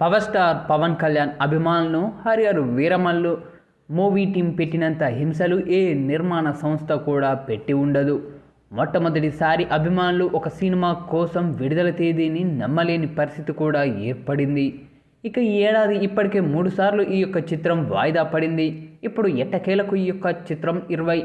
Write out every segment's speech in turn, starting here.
Power star Pawan Kalyan అభిమానులను హరిహరు Veeramallu movie team పెట్టినంత హింసలు ఏ నిర్మాణ సంస్థ కూడా పెట్టి ఉండదు. మొట్టమొదటిసారి అభిమానులు ఒక సినిమా కోసం విడుదల తేదీని నమ్మలేని పరిస్థితి కూడా ఏర్పడింది. ఇక ఈ ఏడాది ఇప్పటికే మూడుసార్లు ఈ యొక్క చిత్రం వాయిదా పడింది. ఇప్పుడు ఎట్టకేలకు ఈ యొక్క చిత్రం ఇరవై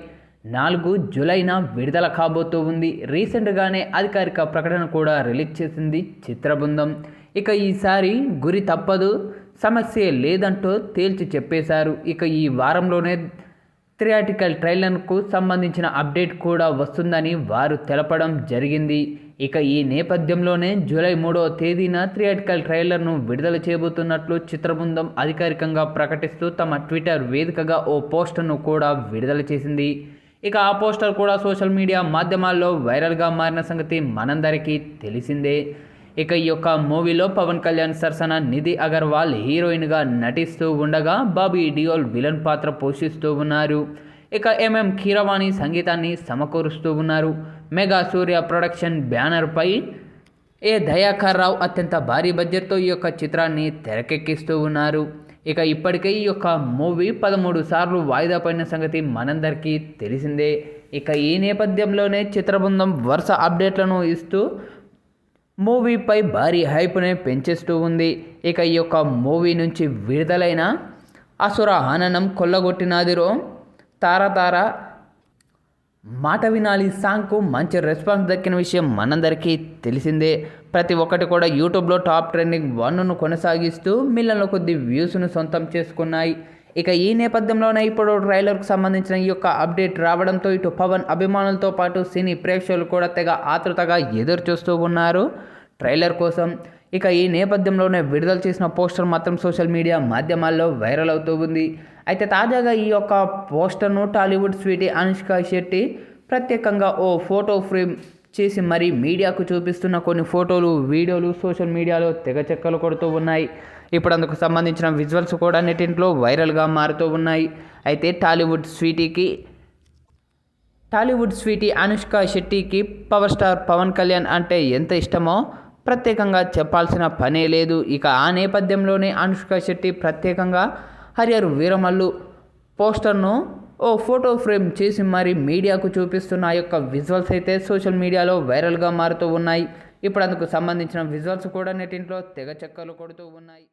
నాలుగు జులైన విడుదల కాబోతూ ఉంది. రీసెంట్గానే అధికారిక ప్రకటన కూడా రిలీజ్ చేసింది చిత్రబృందం. ఇక ఈసారి గురి తప్పదు సమస్య లేదంటూ తేల్చి చెప్పేశారు. ఇక ఈ వారంలోనే థియాటికల్ ట్రైలర్కు సంబంధించిన అప్డేట్ కూడా వస్తుందని వారు తెలపడం జరిగింది. ఇక ఈ నేపథ్యంలోనే జూలై మూడవ తేదీన థియేటికల్ ట్రైలర్ను విడుదల చేయబోతున్నట్లు చిత్రబృందం అధికారికంగా ప్రకటిస్తూ తమ ట్విట్టర్ వేదికగా ఓ పోస్టర్ను కూడా విడుదల చేసింది. ఇక ఆ పోస్టర్ కూడా సోషల్ మీడియా మాధ్యమాల్లో వైరల్గా మారిన సంగతి మనందరికీ తెలిసిందే. ఇక ఈ యొక్క మూవీలో పవన్ కళ్యాణ్ సరసన నిధి అగర్వాల్ హీరోయిన్గా నటిస్తూ ఉండగా బాబీ డియోల్ విలన్ పాత్ర పోషిస్తూ ఉన్నారు. ఇక ఎంఎం కీరవాణి సంగీతాన్ని సమకూరుస్తూ ఉన్నారు. మెగా సూర్య ప్రొడక్షన్ బ్యానర్పై ఏ దయాకర్ రావు అత్యంత భారీ బడ్జెట్తో ఈ యొక్క చిత్రాన్ని తెరకెక్కిస్తూ ఉన్నారు. ఇక ఇప్పటికే ఈ యొక్క మూవీ పదమూడు సార్లు వాయిదా పడిన సంగతి మనందరికీ తెలిసిందే. ఇక ఈ నేపథ్యంలోనే చిత్రబృందం వరుస అప్డేట్లను ఇస్తూ మూవీపై భారీ హైప్ని పెంచేస్తూ ఉంది. ఇక ఈ యొక్క మూవీ నుంచి విడుదలైన అసుర ఆనందం కొల్లగొట్టినాదిరో తార తార మాట వినాలి సాంగ్కు మంచి రెస్పాన్స్ దక్కిన విషయం మనందరికీ తెలిసిందే. ప్రతి ఒక్కటి కూడా యూట్యూబ్లో టాప్ ట్రెండింగ్ వన్ను కొనసాగిస్తూ మిలియన్ల కొద్ది వ్యూస్ను సొంతం చేసుకున్నాయి. ఇక ఈ నేపథ్యంలోనే ఇప్పుడు ట్రైలర్కు సంబంధించిన ఈ యొక్క అప్డేట్ రావడంతో ఇటు పవన్ అభిమానులతో పాటు సినీ ప్రేక్షకులు కూడా తెగ ఆతృతగా ఎదురు చూస్తూ ఉన్నారు. ట్రైలర్ కోసం. ఇక ఈ నేపథ్యంలోనే విడుదల చేసిన పోస్టర్ మాత్రం సోషల్ మీడియా మాధ్యమాల్లో వైరల్ అవుతూ ఉంది. అయితే తాజాగా ఈ యొక్క పోస్టర్ను టాలీవుడ్ స్వీటీ అనుష్క శెట్టి ప్రత్యేకంగా ఓ ఫోటో ఫ్రేమ్ చేసి మరీ మీడియాకు చూపిస్తున్న కొన్ని ఫోటోలు వీడియోలు సోషల్ మీడియాలో తెగ చెక్కలు కొడుతూ ఉన్నాయి. ఇప్పుడు అందుకు సంబంధించిన విజువల్స్ కూడా నెటింట్లో వైరల్గా మారుతూ ఉన్నాయి. అయితే టాలీవుడ్ స్వీటీకి టాలీవుడ్ స్వీటీ అనుష్క శెట్టికి పవర్ స్టార్ పవన్ కళ్యాణ్ అంటే ఎంత ఇష్టమో ప్రత్యేకంగా చెప్పాల్సిన పనే లేదు. ఇక ఆ నేపథ్యంలోనే అనుష్క శెట్టి ప్రత్యేకంగా హరియర్ వీరమల్లు పోస్టర్ను ఓ ఫోటో ఫ్రేమ్ చేసి మరి మీడియాకు చూపిస్తున్న ఆ యొక్క విజువల్స్ అయితే సోషల్ మీడియాలో వైరల్గా మారుతూ ఉన్నాయి. ఇప్పుడు అందుకు సంబంధించిన విజువల్స్ కూడా నెటింట్లో తెగ చెక్కలు కొడుతూ ఉన్నాయి.